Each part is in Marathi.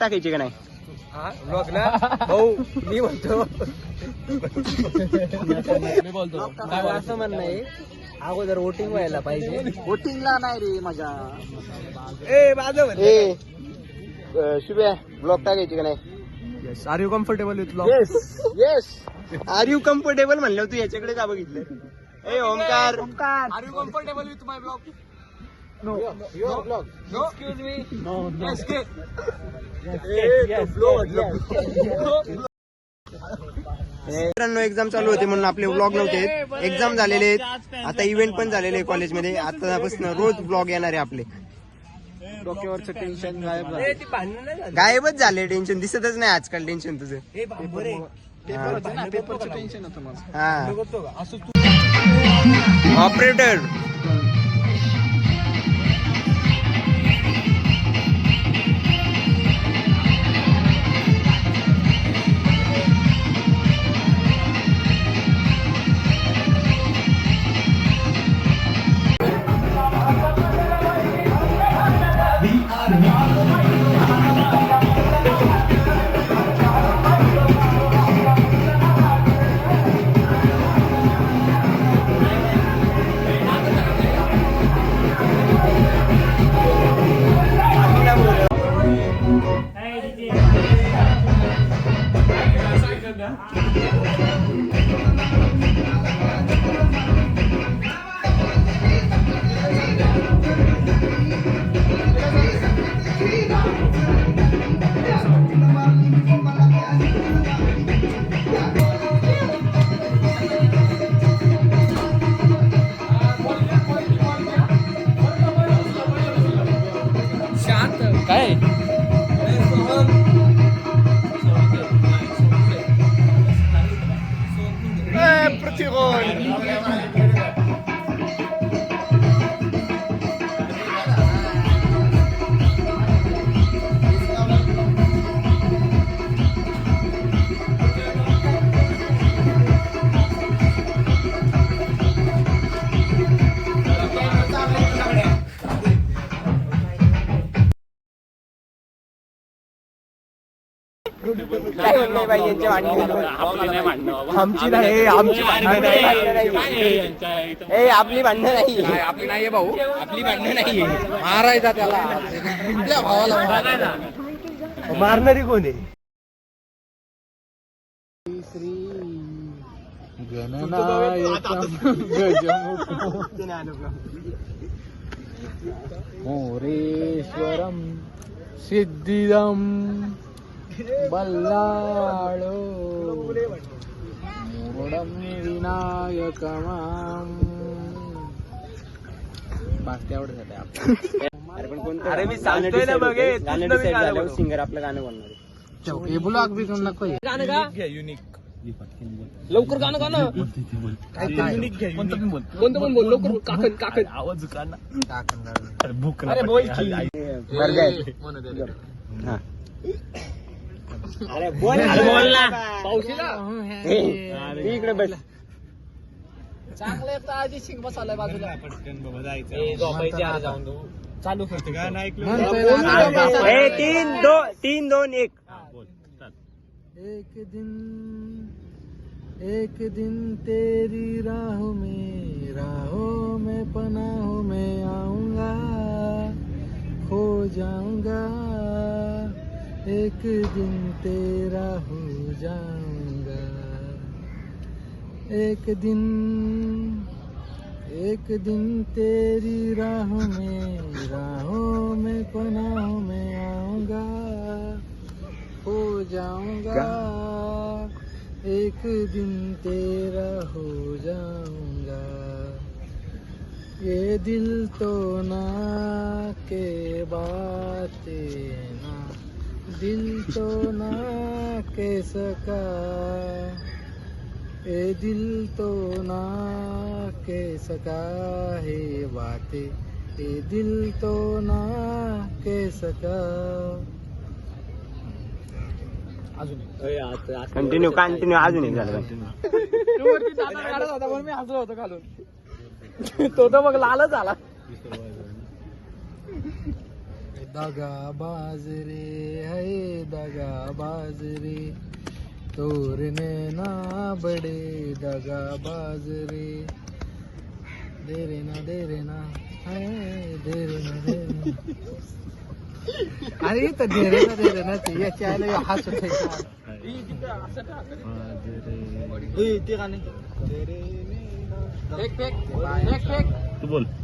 टाकायचे का नाही? ब्लॉग ना? भाऊ मी म्हणतो मी बोलतो. असं म्हणणं आहे अगोदर वोटिंग व्हायला पाहिजे. वोटिंगला नाही रे माझ्या ए माझं ए शुभ्या ब्लॉग टाकायचे का नाही? Are you comfortable with blog yes yes are you comfortable म्हणलं तू याच्याकडे का बघितलं? ए Omkar are you comfortable with my blog no blog no excuse me yes के मित्रांनो एक्झाम चालू होते म्हणून आपले व्लॉग नव्हते. एक्झाम झालेले आहेत. आता इव्हेंट पण झालेले आहे कॉलेजमध्ये आतापासून रोज ब्लॉग येणार आहे आपले. डोक्यावरचं टेन्शन गायब. गायबच झाले टेन्शन दिसतच नाही आजकाल टेन्शन तुझं. पेपरचं टेन्शन होतं माझं हा ऑपरेटर काय Tyrol. काय म्हणणं बाई यांच्या भांडणावर? आमची नाही आमची भांडणं नाही ए आपली भांडणं नाही आपली नाही भाऊ आपली भांडणं नाही मारायचा त्याला आपल्या भावाला मारणारी कोण आहे मोरेश्वरम सिद्धिदम बल्लाळो। मोरडम विनायकमाम बस तेवढं झालं आपलं अरे पण कोणतं? मी सांगतोय ना बघ, हे. गाणं. सिंगर आपलं गाणं. हे. नको का? युनिक लवकर गाणं गाणं. कोणतं पण बोल. कोणतं पण बोल लवकर काकन काकन आवाज भूक अरे बोल? हा. अरे बोल बोल ना. पावशीला इकडे बस. चांगलं तर आधी शिंग बसायला बाजूला. जाऊन तू चालू करते तीन दोन तीन दोन एक. एक दिन एक दिन तेरी राहों में एक दिन तेरा हो जाऊँगा। एक दिन एक दिन तेरी राहों में राहों में पनाहों में आऊँगा। हो जाऊँगा। एक दिन तेरा हो जाऊँगा। ये दिल तो ना के बातें ना दिल तो ना के? सका ए दिल तो ना के सका है बातें? ए दिल तो ना के? सका कंटिन्यू कंटिन्यू अजून एक झालं. मी हसलो होतो खालून. तो तर मग लालच आला दगा बाज रे है दगा बाजरे तोरने ना बडे दगा बाजरे दे रे ना दे रे ना हाय, दे रे ना दे रे ना. अरे इथं दे रे ना दे रे ना ते याच्या आले हसत आहे का? तू बोल अरे यार,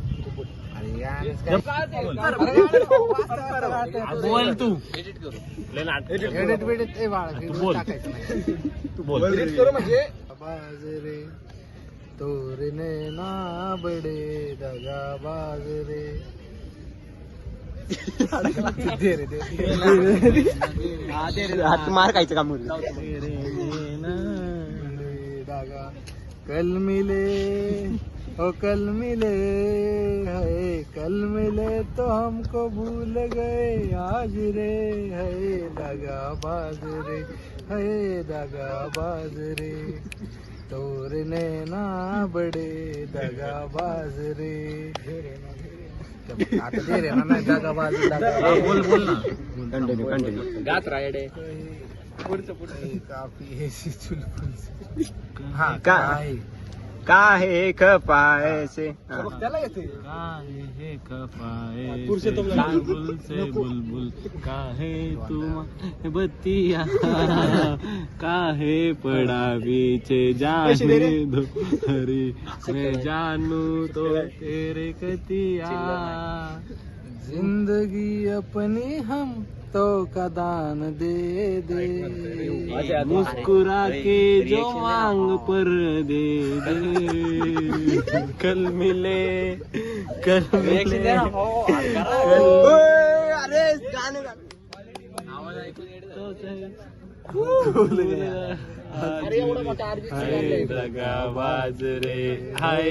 बोल तू. एडिट बिडिट ए बाळा, बोल. टाकायचं नाही. तू बोल. बाजरे तोरने ना बडे दगा बाजरे हात मार खायचं काम होतं. दागा. कल मिले. ओ कल मिले है कल मिले तो हमको भूल गए। आज रे है दागा बाज रे है दागा बाज रे। तोरने ना बडे दगा बाज रे। आता दे रे ना नाही दगा बाज दगा बोल बोल ना. कंटिन्यू कंटिन्यू गात रायडे काफी हा? आहे का? हे खपायचे त्याला येते. हे बुलबुल से बुलबुल. काहे तुम बत्तिया. काहे पड़ा बीचे जाने दो हरी मैं जानू तो तेरे कतिया. जिंदगी अपनी हम तो का दान दे दे। मुस्कुरा के जो मांग पर दे दे। कल मिले कल मिले। अरे गाणं गा. हाय दगा बाजरे हाय.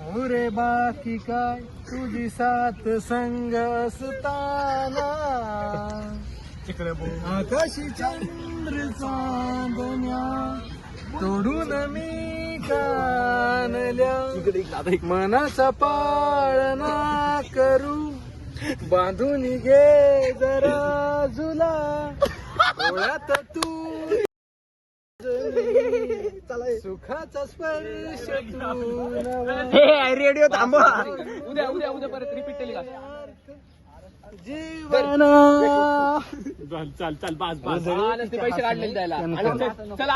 उरे बाकी काय? तुझी साथ संग असताना. आकाशी चंद्र चांदण्या तोडून मी कानल्या. मनाचा पाळना करू. बांधून घे जरा झुला. डोळ्यात सुखाचा स्पर्श. हे रेडिओ थांबवा. उद्या उद्या उद्या परत रिपीट केली का जीवना. चाल चाल चाल बास बास. पैसे काढलेले त्याला. चला